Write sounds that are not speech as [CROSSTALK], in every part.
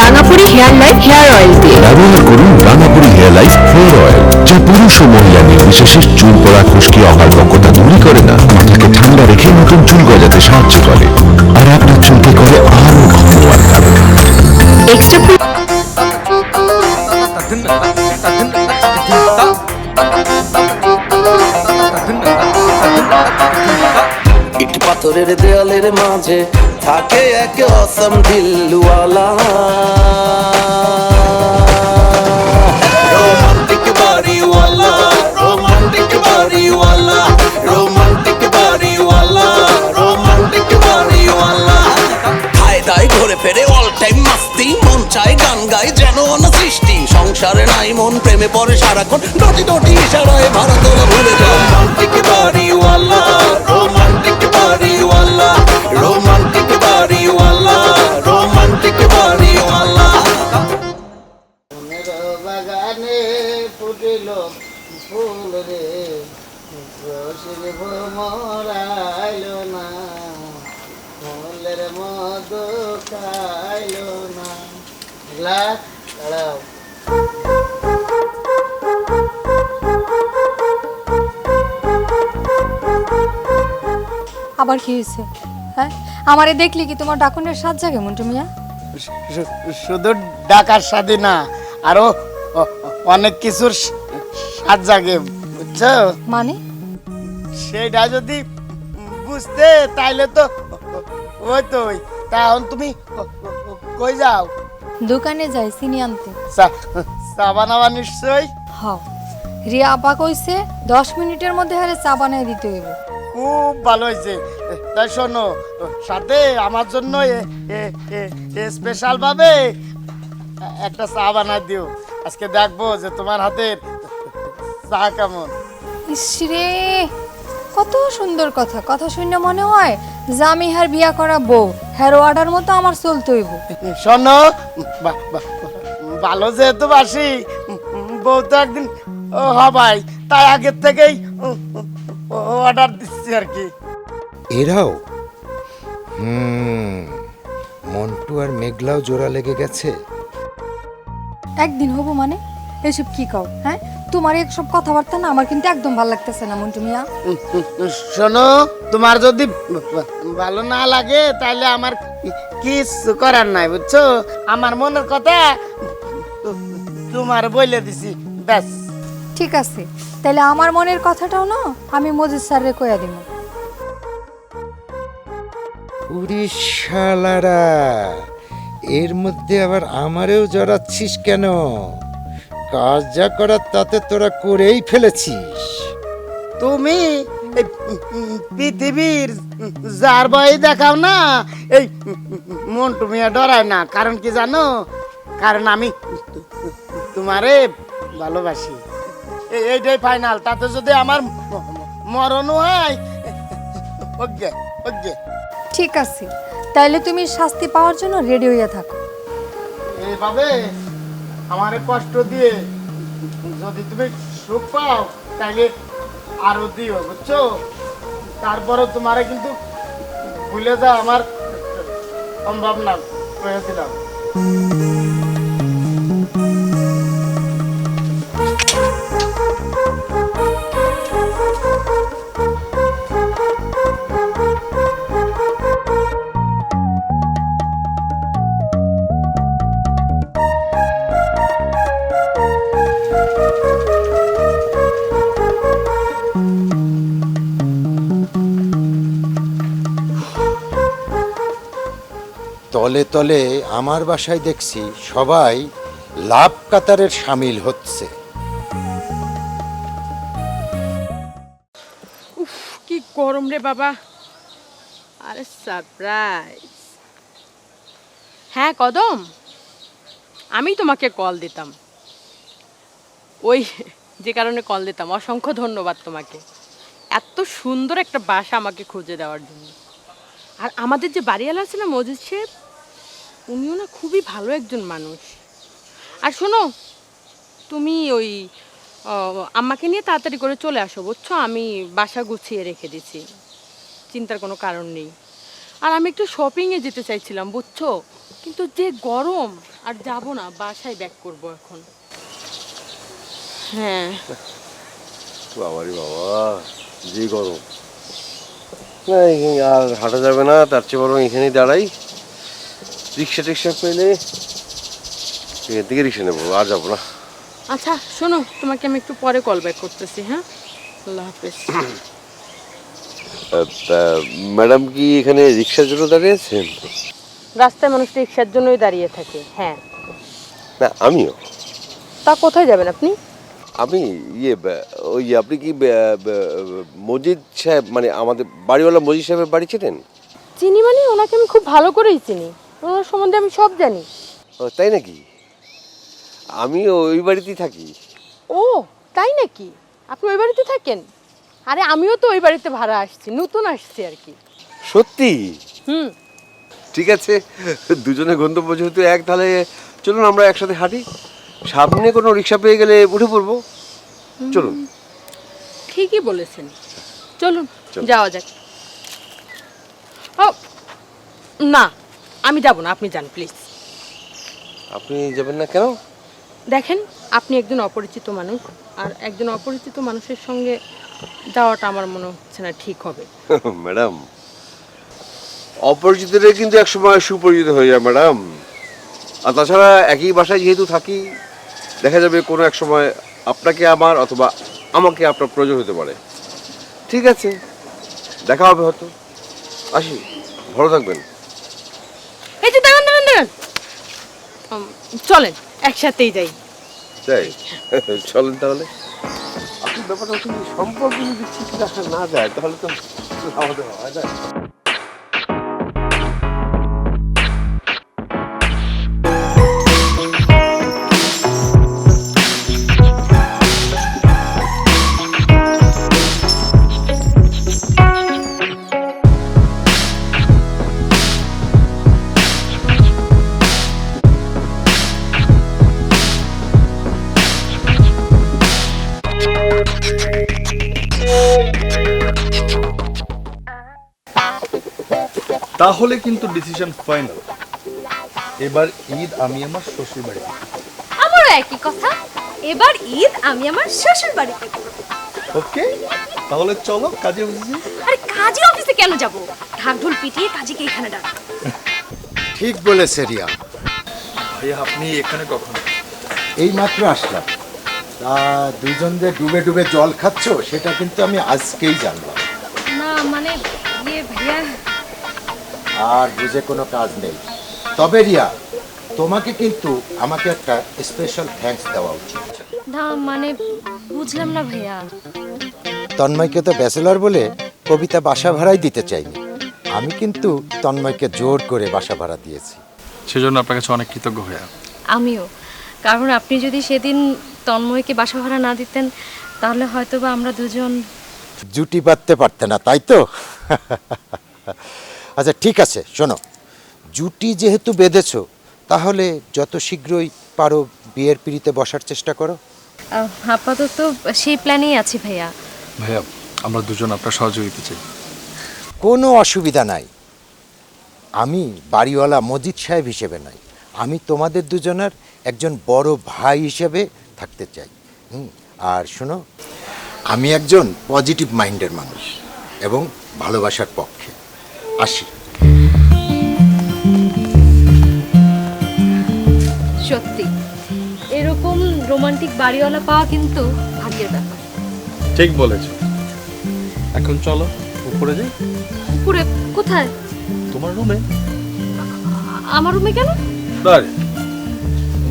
Rangapuri hair life hair oil দিয়ে। ব্যবহার করুন Rangapuri hair life hair oil যা পুরুষ ও মহিলা নির্বিশেষে চুল পড়া খুশকি অকার্বকতা দূরী করে না। মাথাকে ঠান্ডা রেখে নতুন চুল গজাতে সাহায্য করে। আর আপনার চুলকে করে আরও ঘন আর এক্সট্রা পাথরের দেয়ালের মাঝে থাকে এক অসম দিলওয়ালা প্রেমে পড়ে সারাক্ষণ। ডটি ডটি ইশারায় ভারত ভুলে যায় রোমান্টিক বাড়িওয়ালা রোমান্টিক বাড়িওয়ালা রোমান্টিক বাড়িওয়ালা রোমান্টিক বাড়িওয়ালা। মনের বাগানে ফুটিল ফুল রে রসির না ফুলের মধু খাইল না। এগুলা দাঁড়াও আবার কি হয়েছে? হ্যাঁ? আমারে দেখলি কি তোমার ডাকুনের সাজ জাগে মন্টু মিয়া? শুধু ডাকার স্বাদী না আরও অনেক কিছুর স্বাদ জাগে বুঝছ? মানে? সেটা যদি বুঝতে তাইলে তো ওই তো ওই। তা এখন তুমি কই যাও? দোকানে যাই চিনি আনতে। চা চা বানাবা নিশ্চয়ই? হ রিয়া আপা কইছে দশ মিনিটের মধ্যে হারে চা বানাই দিতে হইব। খুব ভালো হয়েছে। তাই শোনো সাথে আমার জন্য স্পেশাল ভাবে একটা চা বানাই দিও। আজকে দেখব যে তোমার হাতের চা কেমন। ইসরে কত সুন্দর কথা। কথা শুনে মনে হয় যে আমি হার বিয়া করা বউ। হ্যার অর্ডার মতো আমার চলতে হইব। শোনো ভালো যেহেতু বাসি বউ তো একদিন হবাই তাই আগের থেকেই অর্ডার দিচ্ছি আর কি। এরাও? হুম মন্টু আর মেঘলাও জোড়া লেগে গেছে। একদিন হব মানে? এসব কি কও হ্যাঁ? তোমার এসব কথাবার্তা না আমার কিন্তু একদম ভালো লাগতেছে না মন্টু মিয়া। শোনো তোমার যদি ভালো না লাগে তাহলে আমার কিছু করার নাই বুঝছ? আমার মনের কথা তোমার বলে দিছি ব্যাস। ঠিক আছে তাহলে আমার মনের কথাটাও না আমি মজিদ স্যাররে কইয়া দিব উড়িষ্যালারা এর মধ্যে আবার আমারেও জড়াচ্ছিস কেন? কাজ যা করার তাতে তোরা করেই ফেলেছিস। তুমি এই পৃথিবীর যার ভয় দেখাও না এই মন তুমি ডরায় না। কারণ কি জানো? কারণ আমি তোমারে ভালোবাসি। এইটাই ফাইনাল তাতে যদি আমার মরণ হয় ওকে ওকে ঠিক আছে। তাইলে তুমি শাস্তি পাওয়ার জন্য রেডি হইয়া থাকো। এইভাবে আমারে কষ্ট দিয়ে যদি তুমি সুখ পাও তাহলে আরও দিও বুঝছ? তারপরে তোমারে কিন্তু ভুলে যা আমার সম্ভব না কয়েছিলাম তলে তলে আমার বাসায় দেখছি সবাই লাভ কাতারের সামিল হচ্ছে। কি গরম রে বাবা। আরে সারপ্রাইজ। হ্যাঁ কদম, আমি তোমাকে কল দিতাম। ওই, যে কারণে কল দিতাম। অসংখ্য ধন্যবাদ তোমাকে। এত সুন্দর একটা বাসা আমাকে খুঁজে দেওয়ার জন্য। আর আমাদের যে বাড়িওয়ালা আছে না মজিদ সাহেব উনিও না খুবই ভালো একজন মানুষ। আর শোনো তুমি ওই আহ, আম্মাকে নিয়ে তাড়াতাড়ি করে চলে আসো বুঝছ? আমি বাসা গুছিয়ে রেখে দিছি। চিন্তার কোনো কারণ নেই। আর আমি একটু শপিংয়ে যেতে চাইছিলাম বুঝছ? কিন্তু যে গরম আর যাব না বাসায় ব্যাক করব এখন। হ্যাঁ। বাবা যে গরম। না আর হাঁটা যাবে না তার চেয়ে বরং এখানেই দাঁড়াই। রিক্সা টিক্সা পেলে এখান থেকে রিক্সা নেব আর যাব না। আচ্ছা শোনো তোমাকে আমি একটু পরে কল ব্যাক করতেছি হ্যাঁ? আল্লাহ হাফেজ। ম্যাডাম কি এখানে রিক্সার জন্য দাঁড়িয়েছেন রাস্তায় মানুষ রিক্সার জন্যই দাঁড়িয়ে থাকে হ্যাঁ। না আমিও। তা কোথায় যাবেন আপনি? আমি ইয়ে ওই আপনি কি মজিদ সাহেব মানে আমাদের বাড়িওয়ালা মজিদ সাহেবের বাড়ি ছিলেন চিনি মানে ওনাকে আমি খুব ভালো করেই চিনি। ওনার সম্বন্ধে আমি সব জানি। ও তাই নাকি? আমি ওই বাড়িতেই থাকি। ও তাই নাকি? আপনি ওই বাড়িতে থাকেন? আরে আমিও তো ওই বাড়িতে ভাড়া আসছি নতুন আসছি আর কি। সত্যি? হুম। ঠিক আছে দুজনের গন্তব্য যেহেতু এক তাহলে চলুন আমরা একসাথে হাঁটি। সামনে কোনো রিক্সা পেয়ে গেলে উঠে পড়ব। চলুন। ঠিকই বলেছেন। চলুন চল। যাওয়া যাক। ও না আমি যাব না আপনি যান প্লিজ আপনি যাবেন না কেন? দেখেন আপনি একজন অপরিচিত মানুষ আর একজন অপরিচিত মানুষের সঙ্গে যাওয়াটা আমার মনে হচ্ছে না ঠিক হবে। [LAUGHS] ম্যাডাম অপরিচিতরা কিন্তু একসময় সুপরিচিত হয়ে যায় ম্যাডাম। আর তাছাড়া একই বাসায় যেহেতু থাকি দেখা যাবে কোনো এক সময় আপনাকে আমার অথবা আমাকে আপনার প্রয়োজন হতে পারে। ঠিক আছে দেখা হবে হয়তো। আসি ভালো থাকবেন এই যে দাঁড়ান দাঁড়ান দাঁড়ান উম, চলেন, একসাথেই যাই। যাই। [LAUGHS] চলেন তাহলে। আপনি ব্যাপারটা সম্পর্ক যদি ঠিক রাখা না যায়, তাহলে তো আমাদের হয় না। তাহলে কিন্তু ডিসিশন ফাইনাল এবার ঈদ আমি আমার শ্বশুর বাড়ি আমারও একই কথা। এবার ঈদ আমি আমার শ্বশুর বাড়িতে ওকে তাহলে চলো কাজে বুঝেছি আরে কাজী অফিসে কেন যাব? ঢাক ঢোল পিটিয়ে কাজীকে এখানে ডাক। ঠিক বলেছে রিয়া। ভাইয়া আপনি এখানে কখন? এই মাত্র আসলাম। তা দুজন যে ডুবে ডুবে জল খাচ্ছ সেটা কিন্তু আমি আজকেই জানলাম। না মানে ইয়ে ভাইয়া আর বুঝে কোনো কাজ নেই। তবে রিয়া তোমাকে কিন্তু আমাকে একটা স্পেশাল থ্যাঙ্কস দেওয়া উচিত। না মানে বুঝলাম না ভাইয়া। তন্ময়কে তো ব্যাচেলর বলে কবিতা বাসা ভাড়াই দিতে চাইনি। আমি কিন্তু তন্ময়কে জোর করে বাসা ভাড়া দিয়েছি। সেজন্য আপনার কাছে অনেক কৃতজ্ঞ ভাইয়া। আমিও। কারণ আপনি যদি সেদিন তন্ময়কে বাসা ভাড়া না দিতেন তাহলে হয়তো বা আমরা দুজন জুটি বাঁধতে পারতে না তাই তো? [LAUGHS] আচ্ছা ঠিক আছে শোনো। জুটি যেহেতু বেঁধেছো তাহলে যত শীঘ্রই পারো বিয়ের পিড়িতে বসার চেষ্টা করো। আহ, আপাতত সেই প্ল্যানেই আছি ভাইয়া। ভাইয়া আমরা দুজন আপনার সহযোগিতা চাই। কোনো অসুবিধা নাই। আমি বাড়িওয়ালা মজিদ সাহেব হিসেবে নাই। আমি তোমাদের দুজনের একজন বড় ভাই হিসেবে থাকতে চাই। হুম, আর শোনো আমি একজন পজিটিভ মাইন্ডের মানুষ এবং ভালোবাসার পক্ষে। আসি। সত্যি এরকম রোমান্টিক বাড়িওয়ালা পাওয়া কিন্তু ভাগ্যের ব্যাপার। ঠিক বলেছ। এখন চলো উপরে যাই। উপরে কোথায়? তোমার রুমে? আমার রুমে কেন? আরে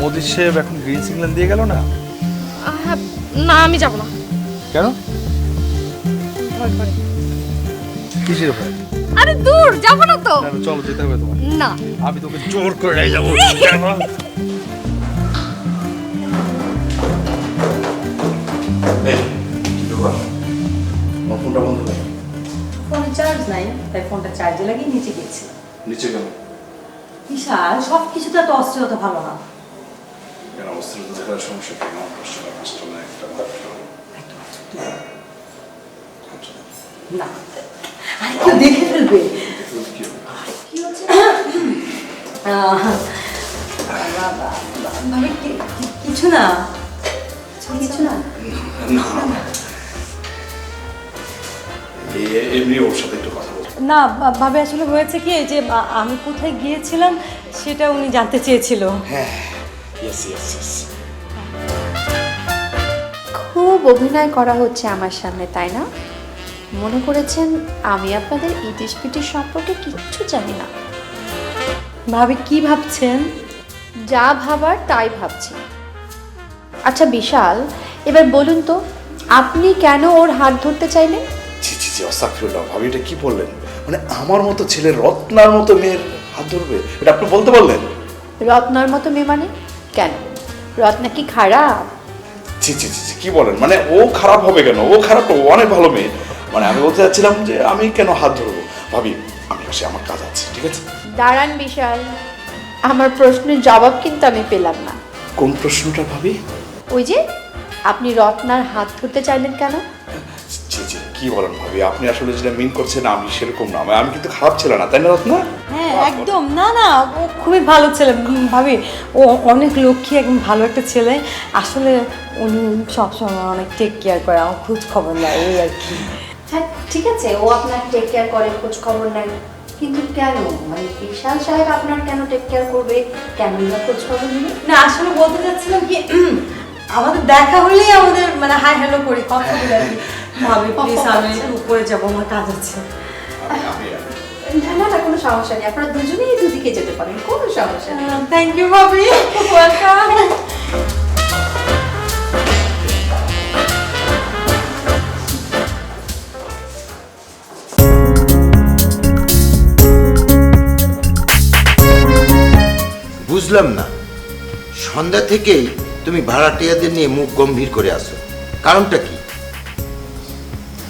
মোদি সাহেব এখন গ্রিন সিগন্যাল দিয়ে গেল না? আহ, না আমি যাব না। কেন? কিসের ভয় আরে দূর যাব না তো। চলো যেতে হবে তোমার না। আমি তোকে জোর করে নিয়ে যাব? ফোনে চার্জ নাই তাই ফোনটা চার্জে লাগিয়ে নিচে গেছি। নিচে বিশাল সব কিছুতে এত অস্থিরতা ভালো না। কেন অবস্থা তো সমস্যা কেন কষ্ট না কষ্ট না একটা না আরে দেখে ফেলবে। কি- কিছু না। কিছু না। এমনি ওর সাথে একটু কথা না ভাবি আসলে হয়েছে কি যে আমি কোথায় গিয়েছিলাম সেটা উনি জানতে চেয়েছিল। ইয়েস খুব অভিনয় করা হচ্ছে আমার সামনে তাই না? মনে করেছেন আমি আপনাদের ইটিশ পিটিশ সম্পর্কে কিচ্ছু জানি না। ভাবি কি ভাবছেন? যা ভাবার তাই ভাবছি। আচ্ছা বিশাল এবার বলুন তো আপনি কেন ওর হাত ধরতে চাইলেন? ছি ছি ছি অসাফিউল্লাহ ভাবি এটা কি বললেন? মানে আমার মতো ছেলে রত্নার মতো মেয়ের হাত ধরবে এটা আপনি বলতে পারলেন? রত্নার মতো মেয়ে মানে? কেন? রত্না কি খারাপ? ছি ছি ছি ছি, কি বলেন? মানে ও খারাপ হবে কেন? ও খারাপ ও অনেক ভালো মেয়ে। মানে আমি বলতে চাচ্ছিলাম যে আমি কেন হাত ধরবো? ভাবি আমি আসি আমার কাজ আছে ঠিক আছে? দাঁড়ান বিশাল আমার প্রশ্নের জবাব কিন্তু আমি পেলাম না। কোন প্রশ্নটা ভাবি? ওই যে আপনি রত্নার হাত ধরতে চাইলেন কেন? জি জি কি বলেন ভাবি আপনি আসলে যেটা মিন করছেন আমি সেরকম না আমি- আমি কিন্তু খারাপ ছিল না তাই না রত্না? হ্যাঁ একদম না না ও খুবই ভালো ছেলে ভাবি ও অনেক লক্ষ্মী একদম ভালো একটা ছেলে আসলে উনি সবসময় অনেক টেক কেয়ার করে আমার খোঁজ খবর নেয় এই আর কি। হ্যাঁ ঠিক আছে ও আপনার টেক কেয়ার করে খোঁজ খবর নেয়। কিন্তু কেন? মানে বিশাল সাহেব আপনার কেন টেক কেয়ার করবে? কেন না খোঁজ খবর নেবে? না আসলে বলতে চাচ্ছিলাম কি আমাদের দেখা হলেই আমাদের মানে হাই হ্যালো করি কথা বলি আর কি। ভাবি প্লিজ আমি একটু উপরে যাব আমার কাজ আছে। না না না কোনো সমস্যা নেই আপনারা দুজনেই দুদিকে যেতে পারেন কোনো সমস্যা নেই। থ্যাংক ইউ ভাবি। ওয়েলকাম বুঝলাম না। সন্ধ্যা থেকেই তুমি ভাড়াটিয়াদের নিয়ে মুখ গম্ভীর করে আসো কারণটা কি?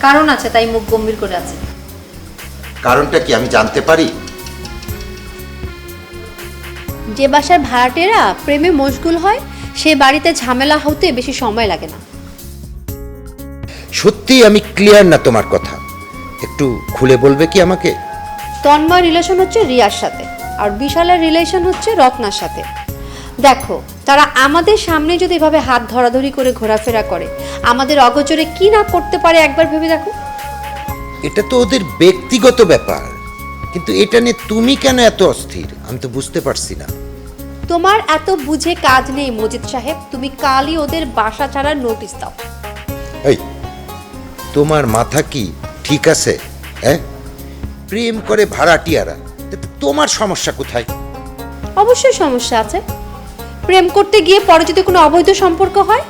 কারণ আছে তাই মুখ গম্ভীর করে আছে। কারণটা কি আমি জানতে পারি? যে বাসার ভাড়াটেরা প্রেমে মশগুল হয় সে বাড়িতে ঝামেলা হতে বেশি সময় লাগে না। সত্যি আমি ক্লিয়ার না তোমার কথা। একটু খুলে বলবে কি আমাকে? তন্ময় রিলেশন হচ্ছে রিয়ার সাথে। আর বিশালের রিলেশন হচ্ছে রত্নার সাথে। দেখো তারা আমাদের সামনে যদি এভাবে হাত ধরাধরি করে ঘোরাফেরা করে আমাদের অগোচরে কি না করতে পারে একবার ভেবে দেখো। এটা তো ওদের ব্যক্তিগত ব্যাপার কিন্তু এটা নিয়ে তুমি কেন এত অস্থির? আমি তো বুঝতে পারছি না। তোমার এত বুঝে কাজ নেই মজিদ সাহেব তুমি কালই ওদের বাসা ছাড়ার নোটিশ দাও। এই তোমার মাথা কি ঠিক আছে হ্যাঁ? প্রেম করে ভাড়াটিয়ারা তোমার সমস্যা কোথায়? অবশ্যই সমস্যা আছে। প্রেম করতে গিয়ে পরে যদি কোনো অবৈধ সম্পর্ক হয়